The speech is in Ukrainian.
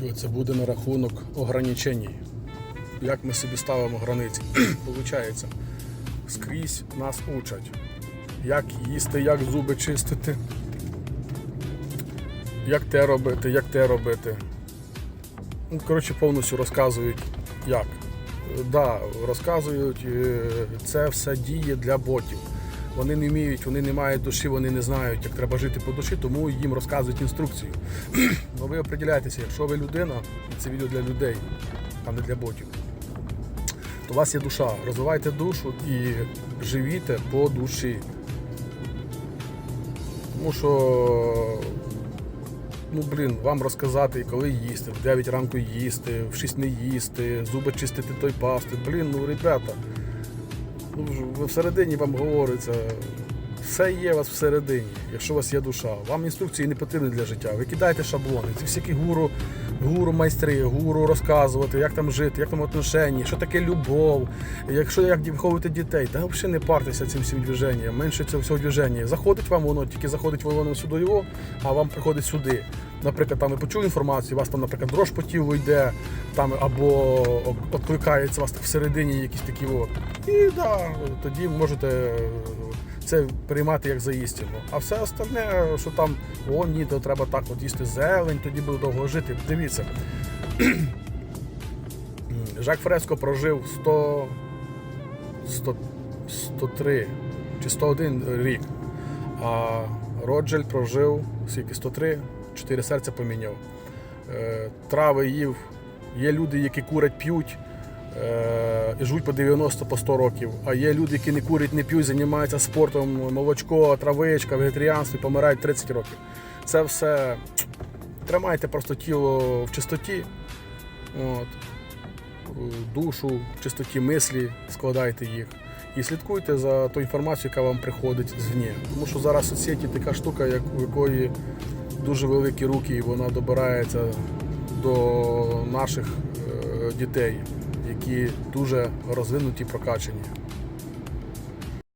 відео це буде на рахунок ограничень. Як ми собі ставимо границі. Получається, скрізь нас учать. Як їсти, як зуби чистити, як те робити, як те робити. Ну, коротше, повністю розказують як. Е, Да, розказують, е, це все діє для ботів. Вони не вміють, вони не мають душі, вони не знають, як треба жити по душі, тому їм розказують інструкцію. Ну ви определяєтеся, якщо ви людина, і це відео для людей, а не для ботів, то у вас є душа. Розвивайте душу і живіте по душі. Тому що, ну блін, вам розказати, коли їсти, в 9 ранку їсти, в 6 не їсти, зуби чистити той пасти. Блін, ну ребята, всередині вам говориться, все є у вас всередині, якщо у вас є душа. Вам інструкції не потрібні для життя. Ви кидаєте шаблони. Ці всякі гуру, гуру майстри, гуру розказувати, як там жити, як там отношення, що таке любов, якщо як виховувати дітей. Та взагалі не партеся цим всім движенням, менше цього всього движення. Заходить вам воно, тільки заходить воно сюди його, а вам приходить сюди. Наприклад, там ви почули інформацію, у вас там, наприклад, дрож по тілу йде, там або відкликається вас так всередині якісь такі от. І да, тоді можете це приймати як за істину. А все остальне, що там, о, ні, то треба так от їсти зелень, тоді буде довго жити. Дивіться. Жак Фреско прожив 100, 100, 103 чи 101 рік. А Роджель прожив скільки 103, 4 серця поміняв. Е, Трави їв. Є люди, які курять, п'ють і живуть по 90 по 100 років. А є люди, які не курять, не п'ють, займаються спортом, молочко, травичка, вегетаріанство і помирають 30 років. Це все тримайте просто тіло в чистоті. От душу, в чистоті мислі, складайте їх. І слідкуйте за тою інформацією, яка вам приходить звні. Тому що зараз соцсеті така штука, як у якої дуже великі руки, і вона добирається до наших е, дітей, які дуже розвинуті, прокачані.